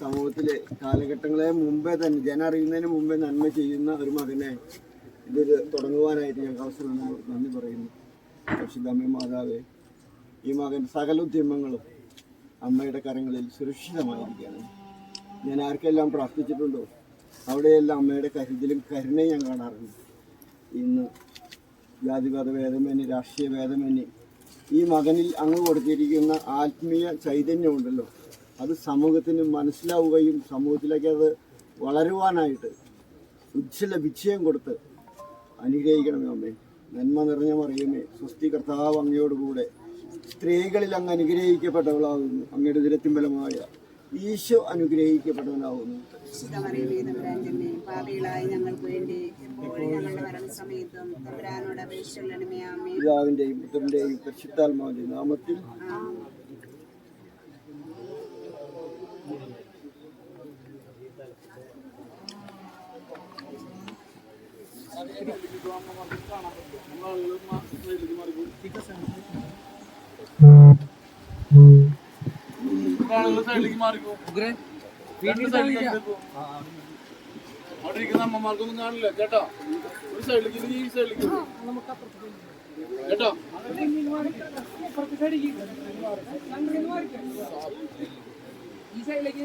സമൂഹത്തിലെ കാലഘട്ടങ്ങളെ മുമ്പേ തന്നെ ജനം അറിയുന്നതിന് മുമ്പേ നന്മ ചെയ്യുന്ന ഒരു മകനെ ഇതൊരു തുടങ്ങുവാനായിട്ട് ഞങ്ങൾക്ക് അവസരം നന്ദി പറയുന്നു. പരിശുദ്ധമ്മ മാതാവേ ഈ മകൻ സകല ഉദ്യമങ്ങളും അമ്മയുടെ കരങ്ങളിൽ സുരക്ഷിതമായിരിക്കുകയാണ്. ഞാൻ ആർക്കെല്ലാം പ്രാർത്ഥിച്ചിട്ടുണ്ടോ? അവിടെയെല്ലാം അമ്മയുടെ കരുതലും കരുണയും ഞാൻ കാണാറുണ്ട്. ഇന്ന് ജാതിമത ഭേദമന്യേ രാഷ്ട്രീയ ഭേദമന്യേ ഈ മകനിൽ അങ്ങ് കൊടുത്തിരിക്കുന്ന ആത്മീയ ചൈതന്യമുണ്ടല്ലോ. അത് സമൂഹത്തിന് മനസ്സിലാവുകയും സമൂഹത്തിലേക്ക് അത് വളരുവാനായിട്ട് ഉജ്ജ്വല വിജയം കൊടുത്ത് അനുഗ്രഹിക്കണമേ അമ്മേ. നന്മ നിറഞ്ഞ മറിയമേ സ്വസ്തി കർത്താവ് അങ്ങയോടുകൂടെ സ്ത്രീകളിൽ അങ്ങ് അനുഗ്രഹിക്കപ്പെട്ടവളാകുന്നു അങ്ങയുടെ ദുരത്തിമ്പലമായ ഈശോ അനുഗ്രഹിക്കപ്പെട്ടവനാകുന്നു. പിതാവിന്റെയും പുത്രന്റെയും ഞങ്ങൾക്ക് വേണ്ടി പരിശുദ്ധാത്മാവിന്റെ നാമത്തിൽ സൈഡിലേക്ക് മാറിക്കോ രണ്ട് സൈഡിലേക്ക് എടുക്കൂ. അവിടെ ഇരിക്കുന്ന അമ്മമാർക്കൊന്നും കാണില്ല കേട്ടോ ഒരു സൈഡിലേക്ക് ഈ സൈഡിലേക്ക്. കേട്ടോ ആ സൈഡിലേക്ക്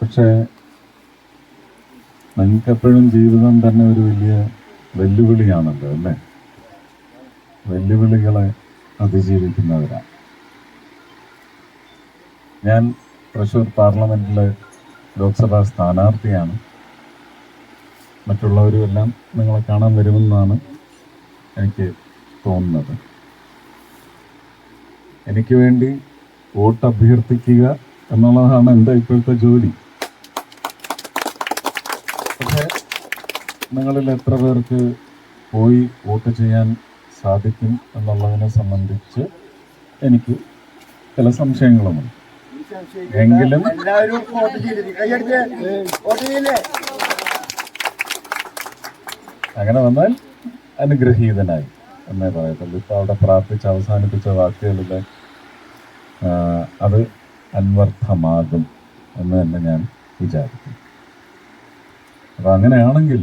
പക്ഷേ നിങ്ങൾക്കെപ്പോഴും ജീവിതം തന്നെ ഒരു വലിയ വെല്ലുവിളിയാണല്ലോ അല്ലേ? വെല്ലുവിളികളെ അതിജീവിക്കുന്നവരാണ് ഞാൻ തൃശ്ശൂർ പാർലമെന്റിലെ ലോക്സഭാ സ്ഥാനാർത്ഥിയാണ്. മറ്റുള്ളവരും എല്ലാം നിങ്ങളെ കാണാൻ വരുമെന്നാണ് എനിക്ക് തോന്നുന്നത്. എനിക്ക് വേണ്ടി വോട്ട് അഭ്യർത്ഥിക്കുക എന്നുള്ളതാണ് എന്റെ ഇപ്പോഴത്തെ ജോലി പക്ഷേ നിങ്ങളിൽ എത്ര പേർക്ക് പോയി വോട്ട് ചെയ്യാൻ സാധിക്കും എന്നുള്ളതിനെ സംബന്ധിച്ച് എനിക്ക് ചില സംശയങ്ങളുമുണ്ട്. എങ്കിലും അങ്ങനെ വന്നാൽ അനുഗ്രഹീതനായി എന്നേ പറയത്തുള്ളൂ. ഇപ്പൊ അവിടെ പ്രാർത്ഥിച്ച് അവസാനിപ്പിച്ച വാക്കുകളിലെ അത് അന്വർത്ഥമാകും എന്ന് തന്നെ ഞാൻ വിചാരിക്കും അപ്പൊ അങ്ങനെയാണെങ്കിൽ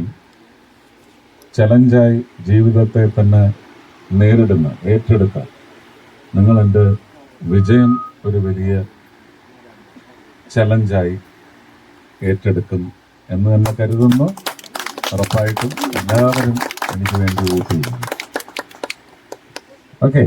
ചലഞ്ചായി ജീവിതത്തെ തന്നെ നേരിടുന്ന ഏറ്റെടുത്ത നിങ്ങൾ എന്റെ വിജയം ഒരു വലിയ ചലഞ്ചായി ഏറ്റെടുക്കും എന്ന് തന്നെ കരുതുന്നു. ഉറപ്പായിട്ടും എല്ലാവരും എനിക്ക് വേണ്ടി വോട്ട് ചെയ്യുന്നു ഓക്കെ.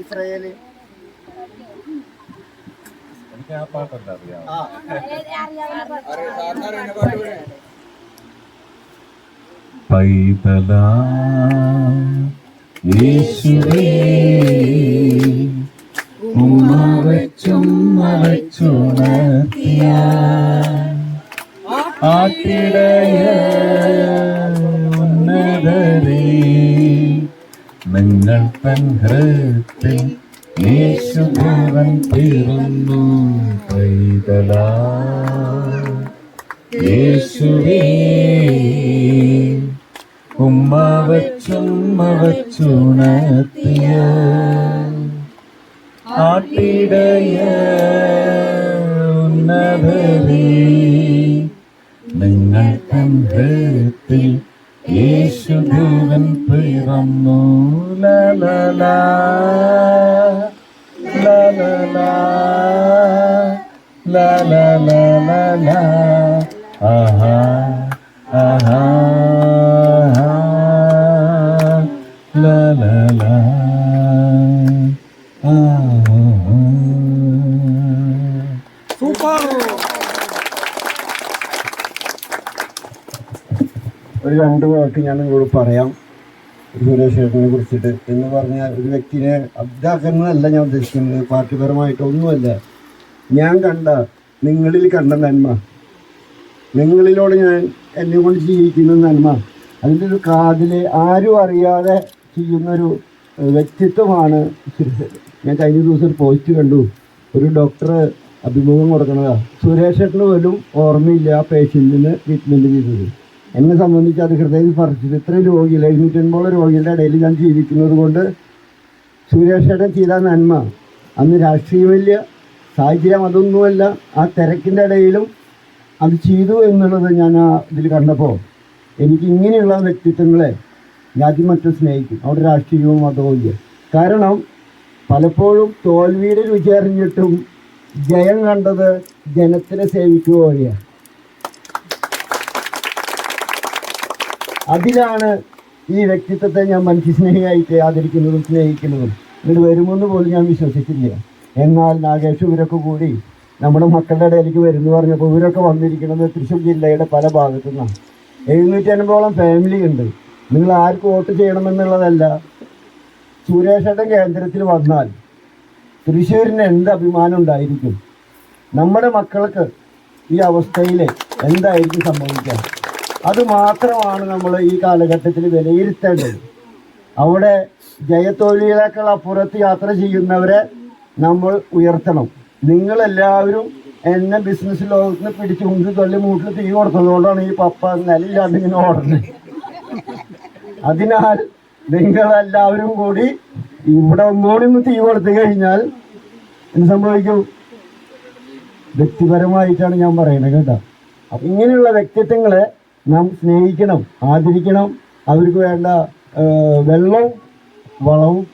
ഇസ്രയേൽ എനിക്ക് ആ പാട്ടല്ല അറിയാം ആ പൈതല യേശുവേ ഉമ്മ വെച്ചുമ്മ വെച്ചുണർത്തിയ ആട്ടിടയ ഉന്നതരേ നിങ്ങൾ തൻ ഹൃത്തിൽ യേശുദേവൻ തീർന്നു. പൈതല യേശുവേ ഉമ്മ ആട്ടിടയ ഉന്നതരേ നിങ്ങൾ തൻ ഹൃത്തിൽ യേശുദേവൻ പിറന്നു ലലലാ ലലലാ ലലലാ ആഹാ ആഹാ ലലലാ ആഹാ രണ്ട് വാക്ക് ഞാൻ നിങ്ങളോട് പറയാം. സുരേഷേട്ടനെ കുറിച്ചിട്ട്. എന്ന് പറഞ്ഞാൽ ഒരു വ്യക്തിനെ അബ്ദാക്കുന്നതല്ല ഞാൻ ഉദ്ദേശിക്കുന്നത്. പാർട്ടിപരമായിട്ടൊന്നുമല്ല ഞാൻ കണ്ട നിങ്ങളിൽ കണ്ട നന്മ. നിങ്ങളിലൂടെ ഞാൻ എന്നെ കൊണ്ട് ജീവിക്കുന്ന നന്മ. അതിന്റെ ഒരു കാതിൽ ആരും അറിയാതെ ചെയ്യുന്നൊരു വ്യക്തിത്വമാണ് ഞാൻ കഴിഞ്ഞ ദിവസം ഒരു പോസ്റ്റ് കണ്ടു. ഒരു ഡോക്ടർ അഭിമുഖം കൊടുക്കുന്നതാണ് സുരേഷേട്ടന് പോലും ഓർമ്മയില്ല ആ പേഷ്യന്റിന് ട്രീറ്റ്മെന്റ് ചെയ്തത്. എന്നെ സംബന്ധിച്ച് അത് ഹൃദയം സ്പർശിച്ചത് ഇത്രയും രോഗികൾ എഴുന്നൂറ്റൻപോളം രോഗികളുടെ ഇടയിൽ ഞാൻ ജീവിക്കുന്നത് കൊണ്ട് സുരേഷേട്ടൻ ചെയ്ത നന്മ. അന്ന് രാഷ്ട്രീയമില്ല സാഹചര്യം അതൊന്നുമല്ല. ആ തിരക്കിന്റെ ഇടയിലും അത് ചെയ്തു എന്നുള്ളത് ഞാൻ ആ ഇതിൽ കണ്ടപ്പോൾ എനിക്ക് ഇങ്ങനെയുള്ള വ്യക്തിത്വങ്ങളെ ഞാൻ മറ്റും സ്നേഹിക്കും. അവിടെ രാഷ്ട്രീയവും ഇല്ല. കാരണം പലപ്പോഴും തോൽവിയുടെ രുചി അറിഞ്ഞിട്ടും ജയം കണ്ടത് ജനത്തിനെ സേവിക്കുക വഴിയാണ് അതിലാണ് ഈ വ്യക്തിത്വത്തെ ഞാൻ മനുഷ്യസ്നേഹിയായിട്ട് ആദരിക്കുന്നതും സ്നേഹിക്കുന്നതും. ഇങ്ങോട്ട് വരുമെന്ന് പോലും ഞാൻ വിശ്വസിച്ചില്ല എന്നാൽ നാഗേഷ് ഇവരൊക്കെ കൂടി നമ്മുടെ മക്കളുടെ ഇടയിലേക്ക് വരുന്നു പറഞ്ഞപ്പോൾ ഇവരൊക്കെ വന്നിരിക്കുന്നത് തൃശ്ശൂർ ജില്ലയുടെ പല ഭാഗത്തു നിന്നാണ് എഴുന്നൂറ്റി അൻപതോളം ഫാമിലി ഉണ്ട്. നിങ്ങൾ ആർക്ക് വോട്ട് ചെയ്യണമെന്നുള്ളതല്ല. സുരേഷേട്ടൻ കേന്ദ്രത്തിൽ വന്നാൽ തൃശ്ശൂരിന് എന്ത് അഭിമാനം ഉണ്ടായിരിക്കും? നമ്മുടെ മക്കൾക്ക് ഈ അവസ്ഥയിൽ എന്തായിരിക്കും സംഭവിക്കുക? അത് മാത്രമാണ് നമ്മൾ ഈ കാലഘട്ടത്തിൽ വിലയിരുത്തേണ്ടത്. അവിടെ ജയത്തൊഴിലേക്കുള്ള അപ്പുറത്ത് യാത്ര ചെയ്യുന്നവരെ നമ്മൾ ഉയർത്തണം. നിങ്ങളെല്ലാവരും എന്നെ ബിസിനസ് ലോകത്ത് നിന്ന് പിടിച്ച് കൊണ്ട് തള്ളി മൂട്ടിൽ തീ കൊടുത്തതുകൊണ്ടാണ് ഈ പപ്പ നിലയില്ലാണ്ട് ഇങ്ങനെ ഓടുന്നത്. അതിനാൽ നിങ്ങളെല്ലാവരും കൂടി ഇവിടെ ഒന്നുകൂടി ഒന്ന് തീ കൊടുത്തു കഴിഞ്ഞാൽ എന്ത് സംഭവിക്കും? വ്യക്തിപരമായിട്ടാണ് ഞാൻ പറയുന്നത് കേട്ടോ. അപ്പൊ ഇങ്ങനെയുള്ള വ്യക്തിത്വങ്ങളെ നാം സ്നേഹിക്കണം ആദരിക്കണം. അവർക്ക് വേണ്ട വെള്ളവും വളവും.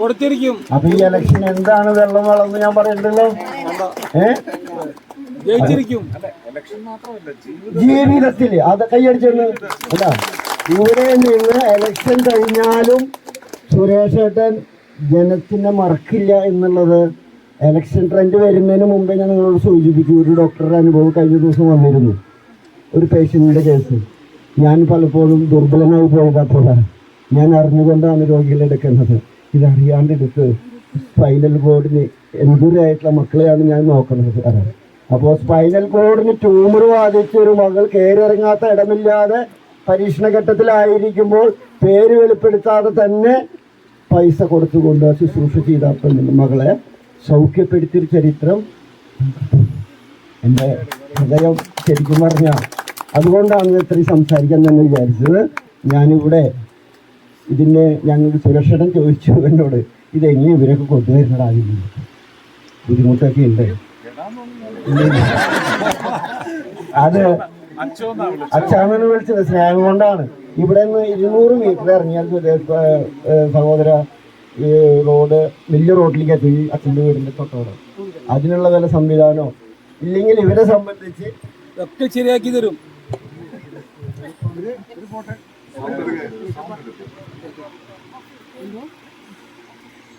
കൊടുത്തിരിക്കും. അപ്പൊ ഈ ഇലക്ഷൻ എന്താണ് വെള്ളം വളം ഞാൻ പറയണ്ടല്ലോ? ഏ? ജയിച്ചിരിക്കും. ജീവിതത്തിൽ അത് കൈയടിച്ചെന്ന്. അല്ല ഇവിടെ നിന്ന് ഇലക്ഷൻ കഴിഞ്ഞാലും സുരേഷേട്ടൻ ജനത്തിനെ മറക്കില്ല എന്നുള്ളത് ഇലക്ഷൻ ട്രെൻഡ് വരുന്നതിന് മുമ്പേ ഞാൻ നിങ്ങളോട് സൂചിപ്പിച്ചു. ഒരു ഡോക്ടറുടെ അനുഭവം കഴിഞ്ഞ ദിവസം വന്നിരുന്നു. ഒരു പേഷ്യന്റിന്റെ കേസ്. ഞാൻ പലപ്പോഴും ദുർബലനായി പോകാത്തതാണ് ഞാൻ അറിഞ്ഞുകൊണ്ടാണ് രോഗികളെ എടുക്കുന്നത് ഇതറിയാണ്ടെടുത്ത് സ്പൈനൽ കോഡിന് എൻജുറിയായിട്ടുള്ള മക്കളെയാണ് ഞാൻ നോക്കുന്നത് സാറേ. അപ്പോൾ സ്പൈനൽ കോഡിന് ട്യൂമർ ബാധിച്ച ഒരു മകൾ കയറിറങ്ങാത്ത ഇടമില്ലാതെ പരീക്ഷണ ഘട്ടത്തിലായിരിക്കുമ്പോൾ പേര് വെളിപ്പെടുത്താതെ തന്നെ പൈസ കൊടുത്തുകൊണ്ട് ശുശ്രൂഷ ചെയ്ത മകളെ സൗഖ്യപ്പെടുത്തിയൊരു ചരിത്രം. എന്റെ ഹൃദയം ശരിക്കും പറഞ്ഞാൽ അതുകൊണ്ടാണ് ഇത്രയും സംസാരിക്കാൻ തന്നെ വിചാരിച്ചത്. ഞാനിവിടെ ഇതിന്റെ ഞങ്ങൾക്ക് സുരക്ഷണം ചോദിച്ചു എന്നോട് ഇതെങ്ങനെ ഇവരൊക്കെ കൊണ്ടുവരുന്നതാകില്ല ബുദ്ധിമുട്ടൊക്കെ ഉണ്ട്. അത് അച്ചാമനെ വിളിച്ചത് സ്നേഹം കൊണ്ടാണ്. ഇവിടെ നിന്ന് ഇരുന്നൂറ് മീറ്റർ ഇറങ്ങിയാൽ സഹോദര ഈ റോഡ് വലിയ റോഡിലേക്ക് എത്തി അച്ഛന്റെ വീടിന്റെ തൊട്ടോടെ. അതിനുള്ള വല്ല സംവിധാനമോ? ഇല്ലെങ്കിൽ ഇവരെ സംബന്ധിച്ച് ഒക്കെ ശരിയാക്കി തരും. ഒരു ഫോട്ടോ